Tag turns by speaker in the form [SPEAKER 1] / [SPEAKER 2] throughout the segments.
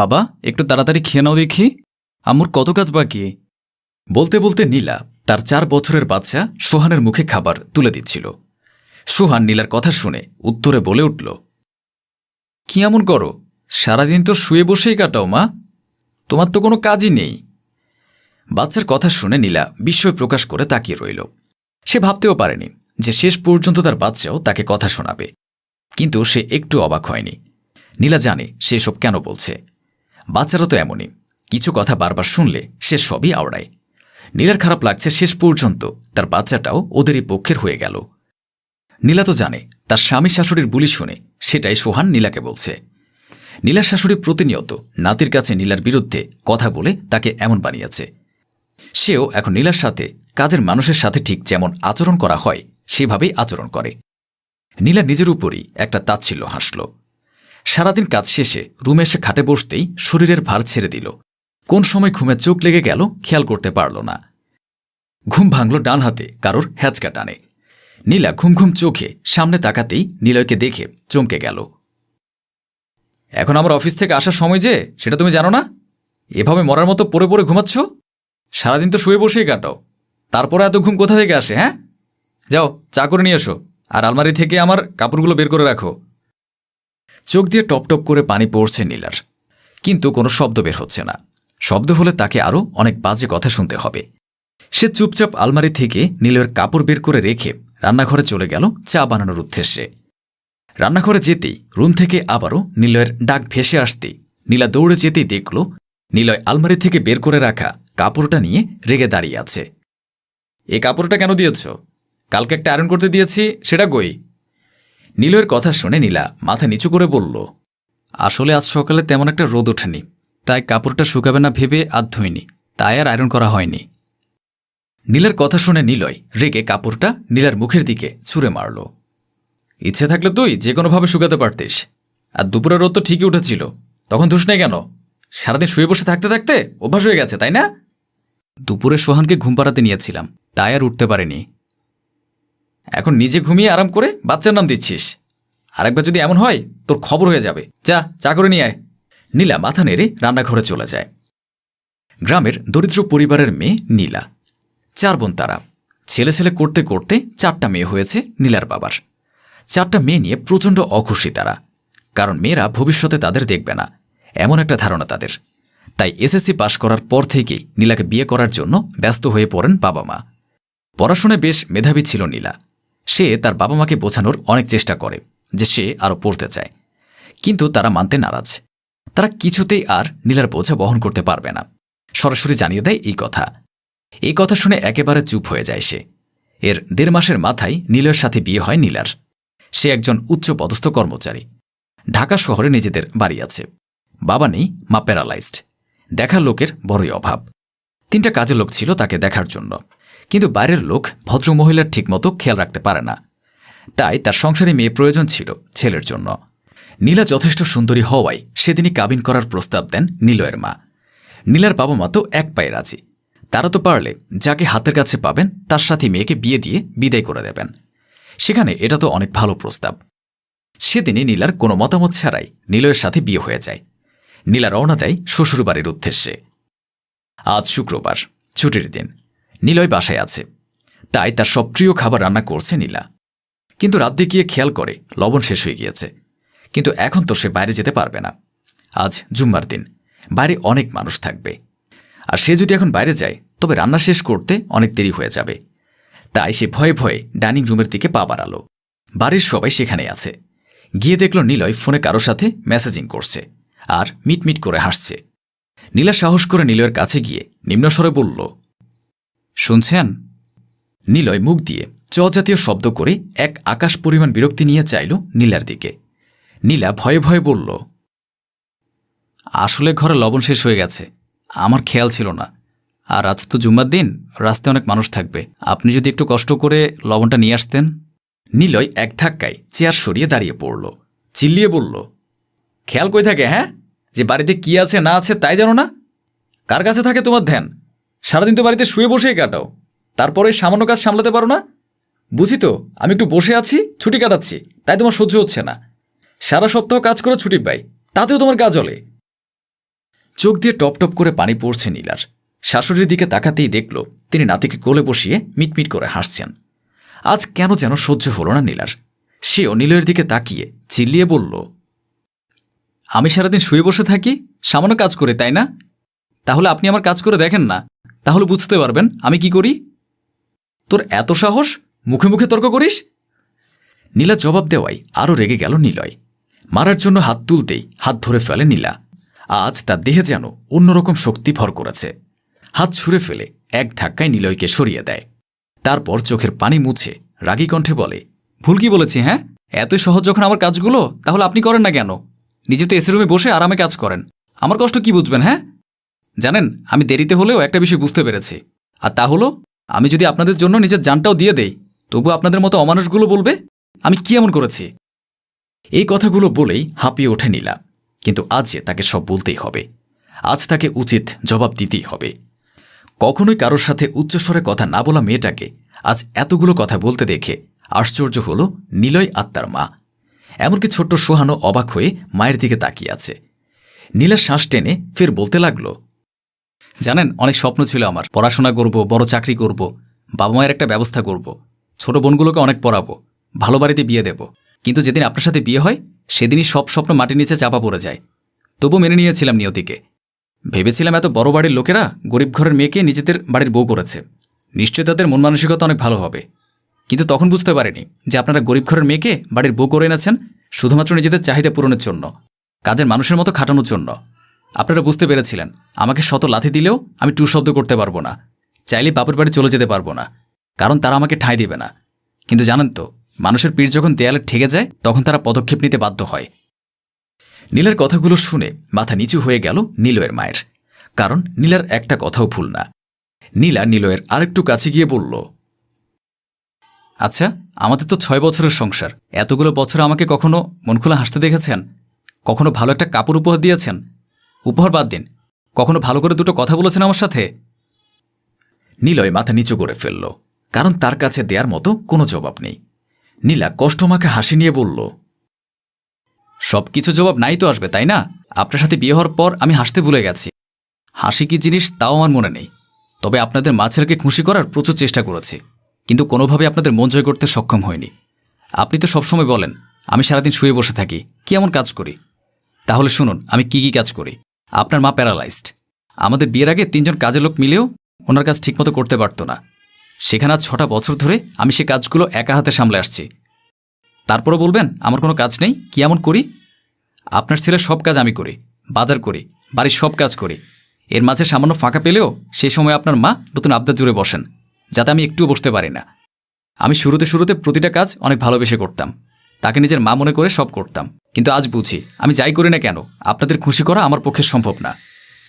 [SPEAKER 1] বাবা, একটু তাড়াতাড়ি খেয়ে নাও দেখি। আম্মুর কত কাজ বাকি? বলতে বলতে নীলা, তার চার বছরের বাচ্চা সোহানের মুখে খাবার তুলে দিচ্ছিল। সোহান নীলার কথা শুনে উত্তরে বলে উঠল, কি এমন করো? সারাদিন তো শুয়ে বসেই কাটাও, মা। তোমার তো কোনো কাজই নেই। বাচ্চার কথা শুনে নীলা বিস্ময় প্রকাশ করে তাকিয়ে রইল। সে ভাবতেও পারেনি যে শেষ পর্যন্ত তার বাচ্চাও তাকে কথা শোনাবে। কিন্তু সে একটু অবাক হয়নি। নীলা জানে সে এসব কেন বলছে। বাচ্চারা তো এমনই। কিছু কথা বারবার শুনলে সে সবই আওড়ায়। নীলার খারাপ লাগছে শেষ পর্যন্ত, তার বাচ্চাটাও ওদেরই পক্ষের হয়ে গেল। নীলা তো জানে, তার স্বামী শাশুড়ির বুলি শুনে, সেটাই সোহান নীলাকে বলছে। নীলার শাশুড়ি প্রতিনিয়ত নাতির কাছে নীলার বিরুদ্ধে কথা বলে তাকে এমন বানিয়েছে। সেও এখন নীলার সাথে, কাজের মানুষের সাথে ঠিক যেমন আচরণ করা হয়, সেভাবেই আচরণ করে। নীলা নিজের উপরই একটা তাচ্ছিল্য হাসল। সারাদিন কাজ শেষে রুমে এসে খাটে বসতেই শরীরের ভার ছেড়ে দিল। কোন সময় ঘুমে চোখ লেগে গেল খেয়াল করতে পারল না। ঘুম ভাঙল ডান হাতে, কারোর হ্যাচকা টানে। নীলা ঘুম ঘুম চোখে, সামনে তাকাতেই নিলয়কে দেখে চমকে গেল। এখন আমার অফিস থেকে আসার সময় যে, সেটা তুমি জানো না? এভাবে মরার মতো পড়ে পড়ে ঘুমাচ্ছ? সারাদিন তো শুয়ে বসেই কাটাও। তারপরে এত ঘুম কোথা থেকে আসে হ্যাঁ? যাও, চা করে নিয়ে এসো। আর আলমারি থেকে আমার কাপড়গুলো বের করে রাখো। চোখ দিয়ে টপ টপ করে পানি পড়ছে নীলার। কিন্তু কোনো শব্দ বের হচ্ছে না। শব্দ হলে তাকে আরও অনেক বাজে কথা শুনতে হবে। সে চুপচাপ আলমারি থেকে নীলের কাপড় বের করে রেখে রান্নাঘরে চলে গেল চা বানানোর উদ্দেশ্যে। রান্নাঘরে যেতেই, রুম থেকে আবারও নিলয়ের ডাক ভেসে আসতেই নীলা দৌড়ে যেতেই দেখল, নিলয় আলমারি থেকে বের করে রাখা কাপড়টা নিয়ে রেগে দাঁড়িয়ে আছে। এ কাপড়টা কেন দিয়েছ? কালকে একটা আয়রন করতে দিয়েছি, সেটা গই নীলয়ের কথা শুনে নীলা মাথা নিচু করে বলল, আসলে আজ সকালে তেমন একটা রোদ ওঠেনি। তাই কাপড়টা শুকাবে না ভেবে আর ধুইনি। তাই আর আয়রন করা হয়নি। নীলার কথা শুনে নিলয় রেগে কাপড়টা নীলার মুখের দিকে ছুঁড়ে মারল। ইচ্ছে থাকলে তুই যে কোনোভাবে শুকাতে পারতিস। আর দুপুরের রোদ তো ঠিকই উঠেছিল। তখন ধুস নাই কেন? সারাদিন শুয়ে বসে থাকতে থাকতে অভ্যাস হয়ে গেছে, তাই না? দুপুরে সোহানকে ঘুম পাড়াতে নিয়েছিলাম। তাই আর উঠতে পারেনি। এখন নিজে ঘুমিয়ে আরাম করে বাচ্চার নাম দিচ্ছিস। আরেকবার যদি এমন হয়, তোর খবর হয়ে যাবে। যা, চা করে নিয়ে আয়। নীলা মাথা নেড়ে রান্নাঘরে চলে যায়। গ্রামের দরিদ্র পরিবারের মেয়ে নীলা। চার বোন তারা। ছেলে ছেলে করতে করতে চারটা মেয়ে হয়েছে নীলার বাবার। চারটা মেয়ে নিয়ে প্রচণ্ড অখুশি তারা। কারণ মেয়েরা ভবিষ্যতে তাদের দেখবে না। এমন একটা ধারণা তাদের। তাই এসএসসি পাশ করার পর থেকেই নীলাকে বিয়ে করার জন্য ব্যস্ত হয়ে পড়েন বাবা মা। পড়াশোনায় বেশ মেধাবী ছিল নীলা। সে তার বাবা মাকে বোঝানোর অনেক চেষ্টা করে যে সে আরও পড়তে চায়। কিন্তু তারা মানতে নারাজ। তারা কিছুতেই আর নীলার বোঝা বহন করতে পারবে না। সরাসরি জানিয়ে দেয় এই কথা। এই কথা শুনে একেবারে চুপ হয়ে যায় সে। এর দেড় মাসের মাথায় নীলের সাথে বিয়ে হয় নীলার। সে একজন উচ্চ পদস্থ কর্মচারী। ঢাকা শহরে নিজেদের বাড়ি আছে। বাবা নেই, মা প্যারালাইজড। দেখার লোকের বড়ই অভাব। তিনটা কাজের লোক ছিল তাকে দেখার জন্য। কিন্তু বাইরের লোক ভদ্রমহিলার ঠিকমতো খেয়াল রাখতে পারে না। তাই তার সংসারে মেয়ে প্রয়োজন ছিল ছেলের জন্য। নীলা যথেষ্ট সুন্দরী হওয়ায় সেদিনই কাবিন করার প্রস্তাব দেন নীলয়ের মা। নীলার বাবা মা তো এক পায়ে রাজি। তারা তো পারলে যাকে হাতের কাছে পাবেন, তার সাথে মেয়েকে বিয়ে দিয়ে বিদায় করে দেবেন। সেখানে এটা তো অনেক ভালো প্রস্তাব। সেদিনই নীলার কোনো মতামত ছাড়াই নীলয়ের সাথে বিয়ে হয়ে যায়। নীলা রওনা দেয় শ্বশুরবাড়ির উদ্দেশ্যে। আজ শুক্রবার, ছুটির দিন। নীলয় বাসায় আছে। তাই তার সব প্রিয় খাবার রান্না করছে নীলা। কিন্তু রাত দেখিয়ে খেয়াল করে, লবণ শেষ হয়ে গিয়েছে। কিন্তু এখন তো সে বাইরে যেতে পারবে না। আজ জুম্মার দিন, বাইরে অনেক মানুষ থাকবে। আর সে যদি এখন বাইরে যায়, তবে রান্না শেষ করতে অনেক দেরি হয়ে যাবে। তাই সে ভয়ে ভয়ে ডাইনিং রুমের দিকে পা বাড়ালো। বাড়ির সবাই সেখানে আছে। গিয়ে দেখল নিলয় ফোনে কারও সাথে মেসেজিং করছে আর মিটমিট করে হাসছে। নীলা সাহস করে নিলয়ের কাছে গিয়ে নিম্নস্বরে বলল শুনছেন? নিলয় মুখ দিয়ে চ জাতীয় শব্দ করে এক আকাশ পরিমাণ বিরক্তি নিয়ে চাইল নীলার দিকে। নীলা ভয়ে ভয়ে বলল, আসলে ঘরে লবণ শেষ হয়ে গেছে। আমার খেয়াল ছিল না। আর আজ তো জুম্মার দিন, রাস্তায় অনেক মানুষ থাকবে। আপনি যদি একটু কষ্ট করে লবণটা নিয়ে আসতেন? নিলয় এক ধাক্কায় চেয়ার সরিয়ে দাঁড়িয়ে পড়ল। চিল্লিয়ে বলল, খেয়াল কই থাকে হ্যাঁ? যে বাড়িতে কি আছে না আছে তাই জানো না? কার কাছে থাকে তোমার ধ্যান? সারাদিন তো বাড়িতে শুয়ে বসেই কাটাও। তারপরে সামান্য কাজ সামলাতে পারো না? বুঝি তো, আমি একটু বসে আছি, ছুটি কাটাচ্ছি, তাই তোমার সহ্য হচ্ছে না। সারা সপ্তাহ কাজ করে ছুটি পাই, তাতেও তোমার কাজ হলে চোখ দিয়ে টপ টপ করে পানি পড়ছে নীলার। শাশুড়ির দিকে তাকাতেই দেখল, তিনি নাতিকে কোলে বসিয়ে মিটমিট করে হাসছেন। আজ কেন যেন সহ্য হলো না নীলার। সেও নীলের দিকে তাকিয়ে চিল্লিয়ে বলল, আমি সারাদিন শুয়ে বসে থাকি, সামান্য কাজ করে, তাই না? তাহলে আপনি আমার কাজ করে দেখেন না তাহলে বুঝতে পারবেন, আমি কি করি? তোর এত সাহস? মুখে মুখে তর্ক করিস? নীলা জবাব দেওয়াই আরও রেগে গেল নীলয়। মারার জন্য হাত তুলতেই হাত ধরে ফেলে নীলা। আজ তার দেহে যেন অন্যরকম শক্তি ভর করেছে। হাত ছুঁড়ে ফেলে এক ধাক্কায় নিলয়কে সরিয়ে দেয়। তারপর চোখের পানি মুছে রাগী কণ্ঠে বলে, ভুল কি বলেছি হ্যাঁ? এতই সহজ যখন আমার কাজগুলো, তাহলে আপনি করেন না কেন? নিজে তো এসি রুমে বসে আরামে কাজ করেন। আমার কষ্ট কি বুঝবেন হ্যাঁ? জানেন, আমি দেরিতে হলেও একটা বিষয় বুঝতে পেরেছি। আর তা হলো, আমি যদি আপনাদের জন্য নিজের জানটাও দিয়ে দেই, তবু আপনাদের মতো অমানুষগুলো বলবে, আমি কি এমন করেছি? এই কথাগুলো বলেই হাঁপিয়ে ওঠে নীলা। কিন্তু আজ তাকে সব বলতেই হবে, আজ তাকে উচিত জবাব দিতেই হবে। কখনোই কারোর সাথে উচ্চস্বরে কথা না বলা মেয়েটাকে আজ এতগুলো কথা বলতে দেখে আশ্চর্য হল নীলয় আত্মার মা। এমনকি ছোট্ট সোহানো অবাক হয়ে মায়ের দিকে তাকিয়ে আছে। নীলা শ্বাস টেনে ফের বলতে লাগল জানেন, অনেক স্বপ্ন ছিল আমার। পড়াশোনা করব, বড় চাকরি করব, বাবা মায়ের একটা ব্যবস্থা করব, ছোট বোনগুলোকে অনেক পড়াবো, ভালো বাড়িতে বিয়ে দেব। কিন্তু যেদিন আপনার সাথে বিয়ে হয়, সেদিনই সব স্বপ্ন মাটির নিচে চাপা পড়ে যায়। তবু মেনে নিয়েছিলাম নিয়তিকে। ভেবেছিলাম এত বড় বাড়ির লোকেরা গরিব ঘরের মেয়েকে নিজেদের বাড়ির বউ করেছে। নিশ্চয় তাদের মন মানসিকতা অনেক ভালো হবে। কিন্তু তখন বুঝতে পারিনি যে আপনারা গরিব ঘরের মেয়েকে বাড়ির বউ করে এনেছেন শুধুমাত্র নিজেদের চাহিদা পূরণের জন্য, কাজের মানুষের মতো খাটানোর জন্য। আপনারা বুঝতে পেরেছিলেন, আমাকে শত লাথি দিলেও আমি টু শব্দ করতে পারব না। চাইলে বাপের বাড়ি চলে যেতে পারব না, কারণ তারা আমাকে ঠাঁই দেবে না। কিন্তু জানেন তো, মানুষের পিঠ যখন দেয়ালে ঠেকে যায়, তখন তারা পদক্ষেপ নিতে বাধ্য হয়। নীলের কথাগুলো শুনে মাথা নিচু হয়ে গেল নীলয়ের মায়ের। কারণ নীলার একটা কথাও ভুল না। নীলা নীলয়ের আরেকটু কাছে গিয়ে বলল আচ্ছা আমাদের তো ছয় বছরের সংসার। এতগুলো বছর আমাকে কখনো মন খোলা হাসতে দেখেছেন? কখনো ভালো একটা কাপড় উপহার দিয়েছেন? উপহার বাদ দিন। কখনো ভালো করে দুটো কথা বলেছেন আমার সাথে? নীলয় মাথা নিচু করে ফেলল, কারণ তার কাছে দেয়ার মতো কোনো জবাব নেই। নীলা কষ্ট কষ্টমাকে হাসি নিয়ে বলল সব কিছু জবাব নাই তো আসবে, তাই না? আপনার সাথে বিয়ে হওয়ার পর আমি হাসতে ভুলে গেছি। হাসি কি জিনিস তাও আমার মনে নেই। তবে আপনাদের মা ছেলেকে খুশি করার প্রচুর চেষ্টা করেছি, কিন্তু কোনোভাবে আপনাদের মন জয় করতে সক্ষম হয়নি। আপনি তো সবসময় বলেন, আমি সারাদিন শুয়ে বসে থাকি, কি এমন কাজ করি? তাহলে শুনুন, আমি কি কি কাজ করি? আপনার মা প্যারালাইজড। আমাদের বিয়ের আগে তিনজন কাজের লোক মিলেও ওনার কাজ ঠিকমতো করতে পারতো না। সেখানে আজ ছটা বছর ধরে আমি সে কাজগুলো একা হাতে সামলে আসছি। তারপরও বলবেন, আমার কোনো কাজ নেই, কি এমন করি? আপনার ছেলের সব কাজ আমি করি, বাজার করি, বাড়ির সব কাজ করি। এর মাঝে সামান্য ফাঁকা পেলেও সেই সময় আপনার মা নতুন আবদার জুড়ে বসেন, যাতে আমি একটুও বসতে পারি না। আমি শুরুতে শুরুতে প্রতিটা কাজ অনেক ভালোবেসে করতাম। তাকে নিজের মা মনে করে সব করতাম। কিন্তু আজ বুঝি, আমি যাই করি না কেন, আপনাদের খুশি করা আমার পক্ষে সম্ভব না।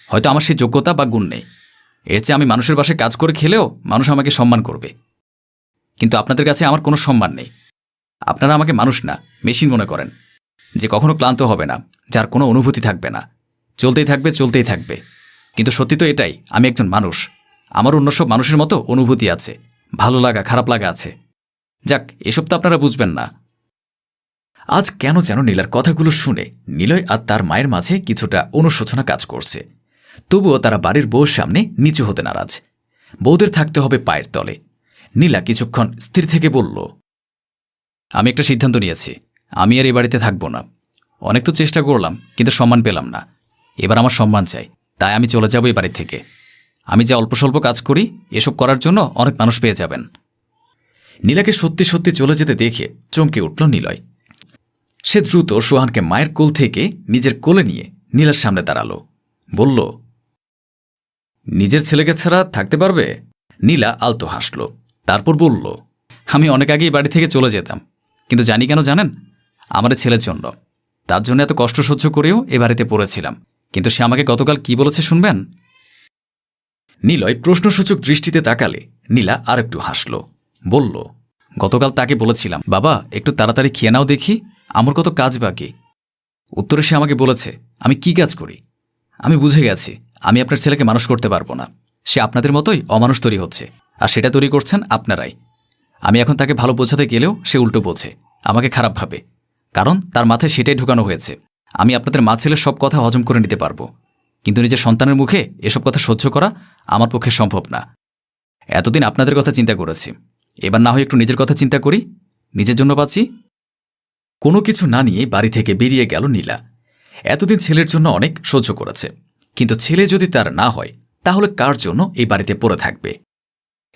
[SPEAKER 1] হয়তো আমার সেই যোগ্যতা বা গুণ নেই। এর চেয়ে আমি মানুষের বাসায় কাজ করে খেলেও মানুষ আমাকে সম্মান করবে। কিন্তু আপনাদের কাছে আমার কোনো সম্মান নেই। আপনারা আমাকে মানুষ না, মেশিন মনে করেন। যে কখনো ক্লান্ত হবে না, যার কোনো অনুভূতি থাকবে না। চলতেই থাকবে চলতেই থাকবে। কিন্তু সত্যি তো এটাই, আমি একজন মানুষ। আমার অন্য সব মানুষের মতো অনুভূতি আছে। ভালো লাগা, খারাপ লাগা আছে। যাক, এসব তো আপনারা বুঝবেন না। আজ কেন যেন নীলার কথাগুলো শুনে নীলয় আর তার মায়ের মাঝে কিছুটা অনুশোচনা কাজ করছে। তবুও তারা বাড়ির বউর সামনে নিচু হতে নারাজ। বউদের থাকতে হবে পায়ের তলে। নীলা কিছুক্ষণ স্থির থেকে বলল, আমি একটা সিদ্ধান্ত নিয়েছি। আমি আর এই বাড়িতে থাকব না। অনেক তো চেষ্টা করলাম, কিন্তু সম্মান পেলাম না। এবার আমার সম্মান চাই। তাই আমি চলে যাব এই বাড়ি থেকে। আমি যা অল্প স্বল্প কাজ করি, এসব করার জন্য অনেক মানুষ পেয়ে যাবেন। নীলাকে সত্যি সত্যি চলে যেতে দেখে চমকে উঠল নিলয়। সে দ্রুত সোহানকে মায়ের কোল থেকে নিজের কোলে নিয়ে নীলার সামনে দাঁড়াল। বলল, নিজের ছেলেকে ছাড়া থাকতে পারবে? নীলা আলতো হাসল। তারপর বলল, আমি অনেক আগেই বাড়ি থেকে চলে যেতাম, কিন্তু জানি কেন জানেন? আমার ছেলের জন্য। তার জন্য এত কষ্ট সহ্য করেও এ বাড়িতে পড়েছিলাম। কিন্তু সে আমাকে গতকাল কি বলেছে শুনবেন? নীলয় প্রশ্নসূচক দৃষ্টিতে তাকালে নীলা আরেকটু হাসল, বলল গতকাল তাকে বলেছিলাম, বাবা, একটু তাড়াতাড়ি খেয়ে নাও দেখি, আমার কত কাজ বাকি। উত্তরে সে আমাকে বলেছে, আমি কি কাজ করি? আমি বুঝে গেছি, আমি আপনার ছেলেকে মানুষ করতে পারব না। সে আপনাদের মতোই অমানুষ তৈরি হচ্ছে, আর সেটা তৈরি করছেন আপনারাই। আমি এখন তাকে ভালো বোঝাতে গেলেও সে উল্টো বোঝে, আমাকে খারাপ ভাবে। কারণ তার মাথায় সেটাই ঢুকানো হয়েছে, আমি আপনাদের মা ছেলের সব কথা হজম করে নিতে পারব। কিন্তু নিজের সন্তানের মুখে এসব কথা সহ্য করা আমার পক্ষে সম্ভব না। এতদিন আপনাদের কথা চিন্তা করেছি এবার না হয় একটু নিজের কথা চিন্তা করি, নিজের জন্য বাঁচি। কোনো কিছু না নিয়ে বাড়ি থেকে বেরিয়ে গেল নীলা। এতদিন ছেলের জন্য অনেক সহ্য করেছে। কিন্তু ছেলে যদি তার না হয়, তাহলে কার জন্য এই বাড়িতে পড়ে থাকবে?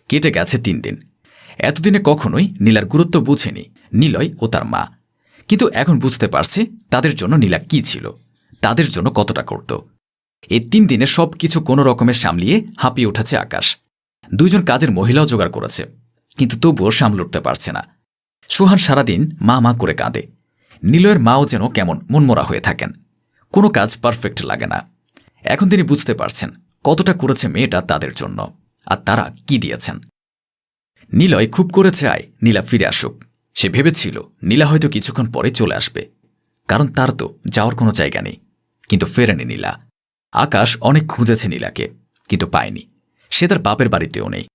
[SPEAKER 1] কেটে গেছে তিন দিন। এতদিনে কখনোই নীলার গুরুত্ব বুঝেনি, নিলয় ও তার মা। কিন্তু এখন বুঝতে পারছে তাদের জন্য নীলা কি ছিল, তাদের জন্য কতটা করত। এই তিন দিনে সব কিছু কোনো রকমের সামলিয়ে হাঁপিয়ে উঠেছে আকাশ। দুইজন কাজের মহিলাও জোগাড় করেছে। কিন্তু তবুও সামলে উঠতে পারছে না। সোহান সারাদিন মা মা করে কাঁদে। নিলয়ের মাও যেন কেমন মনমরা হয়ে থাকেন। কোনো কাজ পারফেক্ট লাগে না। এখন তিনি বুঝতে পারছেন কতটা করেছে মেয়েটা তাদের জন্য আর তারা কি দিয়েছেন। নিলয় খুব করেছে আয়, নীলা ফিরে আসুক। সে ভেবেছিল নীলা হয়তো কিছুক্ষণ পরে চলে আসবে। কারণ তার তো যাওয়ার কোনো জায়গা নেই। কিন্তু ফেরেনি নীলা। আকাশ অনেক খুঁজেছে নীলাকে, কিন্তু পায়নি। সে তার বাপের বাড়িতেও নেই।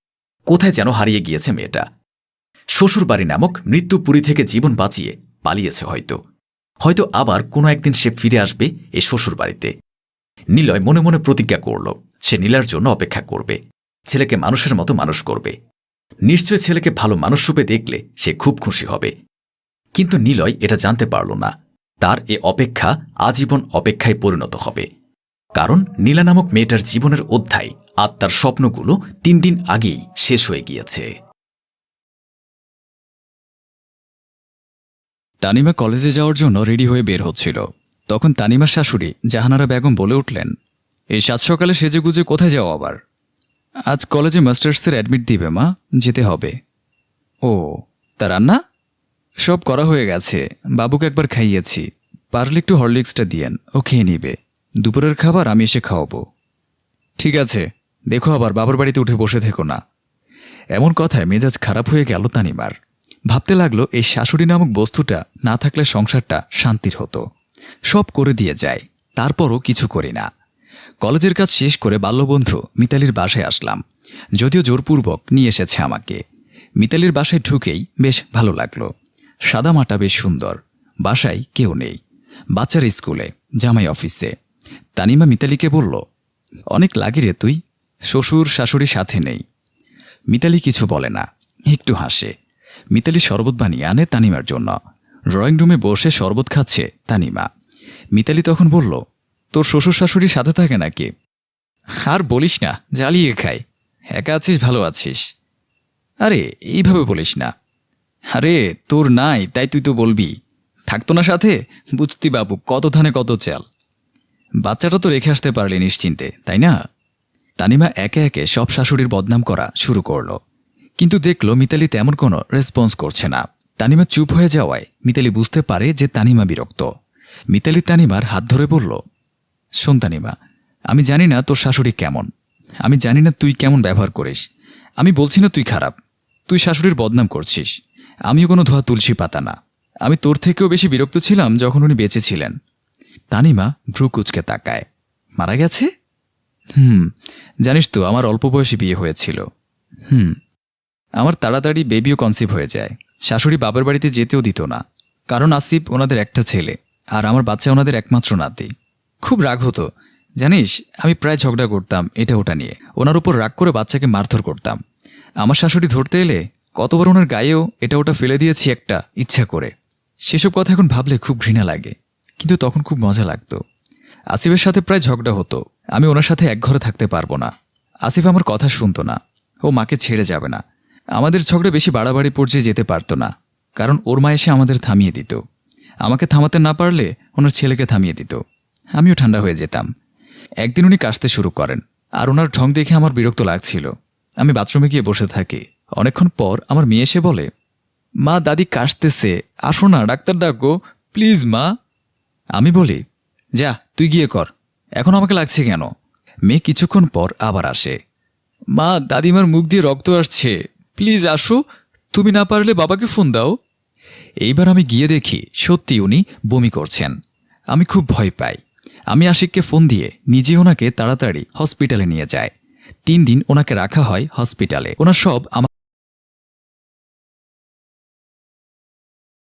[SPEAKER 1] কোথায় যেন হারিয়ে গিয়েছে মেয়েটা। শ্বশুরবাড়ি নামক মৃত্যুপুরী থেকে জীবন বাঁচিয়ে পালিয়েছে হয়তো। হয়তো আবার কোনো একদিন সে ফিরে আসবে এ শ্বশুর বাড়িতে নিলয় মনে মনে প্রতিজ্ঞা করল, সে নীলার জন্য অপেক্ষা করবে। ছেলেকে মানুষের মতো মানুষ করবে। নিশ্চয় ছেলেকে ভালো মানুষ রূপে দেখলে সে খুব খুশি হবে। কিন্তু নিলয় এটা জানতে পারল না। তার এ অপেক্ষা আজীবন অপেক্ষায় পরিণত হবে। কারণ নীলা নামক মেয়েটার জীবনের অধ্যায় আত্মার স্বপ্নগুলো তিন দিন আগেই শেষ হয়ে গিয়েছে।
[SPEAKER 2] তানিমা কলেজে যাওয়ার জন্য রেডি হয়ে বের হচ্ছিল। তখন তানিমার শাশুড়ি জাহানারা বেগম বলে উঠলেন, এই সাত সকালে সেজেগুজে কোথায় যাও আবার? আজ কলেজে মাস্টার্সের অ্যাডমিট দিবে মা, যেতে হবে। ও, তা রান্না? সব করা হয়ে গেছে, বাবুকে একবার খাইয়েছি। পারলে একটু হরলিক্সটা দিয়েন, ও খেয়ে নিবে। দুপুরের খাবার আমি এসে খাওয়াবো। ঠিক আছে দেখো আবার বাবার বাড়িতে উঠে বসে থেকো না। এমন কথায় মেজাজ খারাপ হয়ে গেল তানিমার। ভাবতে লাগল এই শাশুড়ি নামক বস্তুটা না থাকলে সংসারটা শান্তির হতো। সব করে দিয়ে যায়, তারপরও কিছু করি না। কলেজের কাজ শেষ করে বাল্যবন্ধু মিতালির বাসায় আসলাম। যদিও জোরপূর্বক নিয়ে এসেছে আমাকে। মিতালির বাসায় ঢুকেই বেশ ভালো লাগল। সাদামাটা বেশ সুন্দর, বাসায় কেউ নেই। বাচ্চার স্কুলে, জামাই অফিসে। তানিমা মিতালিকে বলল, অনেক লাগে রে তুই শ্বশুর, শাশুড়ি সাথে নেই। মিতালি কিছু বলে না, একটু হাসে। মিতালি শরবত বানিয়ে আনে তানিমার জন্য। ড্রয়িং রুমে বসে শরবত খাচ্ছে তানিমা। মিতালি তখন বলল, তোর শ্বশুর, শাশুড়ি সাথে থাকে নাকি? আর বলিস না, জ্বালিয়ে খাই। একা আছিস, ভালো আছিস? আরে, এইভাবে বলিস না। আরে, তোর নাই, তাই তুই তো বলবি। থাকতো না সাথে, বুঝতি বাবু, কত ধানে কত চাল। বাচ্চাটা তো রেখে আসতে পারলি নিশ্চিন্তে, তাই না? তানিমা একে একে সব শাশুড়ির বদনাম করা শুরু করল। কিন্তু দেখল মিতালি তেমন কোনো রেসপন্স করছে না। তানিমা চুপ হয়ে যাওয়ায় মিতালি বুঝতে পারে যে তানিমা বিরক্ত। মিতালি তানিমার হাত ধরে বলল, শোন তানিমা, আমি জানি না তোর শাশুড়ি কেমন। আমি জানি না তুই কেমন ব্যবহার করিস। আমি বলছি না তুই খারাপ। তুই শাশুড়ির বদনাম করছিস। আমিও কোনো ধোয়া তুলসী পাতা না। আমি তোর থেকেও বেশি বিরক্ত ছিলাম যখন উনি বেঁচে ছিলেন। তানিমা ভ্রু কুচকে তাকায়। মারা গেছে? হুম, জানিস তো, আমার অল্প বয়সী বিয়ে হয়েছিল। হুম, আমার তাড়াতাড়ি বেবিও কনসিভ হয়ে যায়। শাশুড়ি বাবার বাড়িতে যেতেও দিত না। কারণ আসিফ ওনাদের একটা ছেলে, আর আমার বাচ্চা ওনাদের একমাত্র নাতি। খুব রাগ হতো। জানিস, আমি প্রায় ঝগড়া করতাম এটা ওটা নিয়ে। ওনার উপর রাগ করে বাচ্চাকে মারধর করতাম। আমার শাশুড়ি ধরতে এলে কতবার ওনার গায়েও এটা ওটা ফেলে দিয়েছি একটা ইচ্ছা করে। সেসব কথা এখন ভাবলে খুব ঘৃণা লাগে, কিন্তু তখন খুব মজা লাগতো। আসিফের সাথে প্রায় ঝগড়া হতো। আমি ওনার সাথে এক ঘরে থাকতে পারব না। আসিফ আমার কথা শুনতো না। ও মাকে ছেড়ে যাবে না। আমাদের ঝগড়া বেশি বাড়াবাড়ি পর্যায়ে যেতে পারতো না। কারণ ওর মা এসে আমাদের থামিয়ে দিত। আমাকে থামাতে না পারলে ওনার ছেলেকে থামিয়ে দিত। আমিও ঠান্ডা হয়ে যেতাম। একদিন উনি কাশতে শুরু করেন। আর ওনার ঢং দেখে আমার বিরক্ত লাগছিল। আমি বাথরুমে গিয়ে বসে থাকি। অনেকক্ষণ পর আমার মেয়ে এসে বলে, মা, দাদি কাশতেছে। আসো না, ডাক্তার ডাকো। প্লিজ, মা। আমি বলি, যা, তুই গিয়ে কর। এখন আমাকে লাগছে কেন? মেয়ে কিছুক্ষণ পর আবার আসে। মা, দাদিমার মুখ দিয়ে রক্ত আসছে। প্লিজ আসো, তুমি না পারলে বাবাকে ফোন দাও। এইবার আমি গিয়ে দেখি সত্যি উনি বমি করছেন। আমি খুব ভয় পাই। আমি আশিককে ফোন দিয়ে নিজে ওনাকে তাড়াতাড়ি হসপিটালে নিয়ে যায় তিন দিন ওনাকে রাখা হয় হসপিটালে। ওনার সব আমার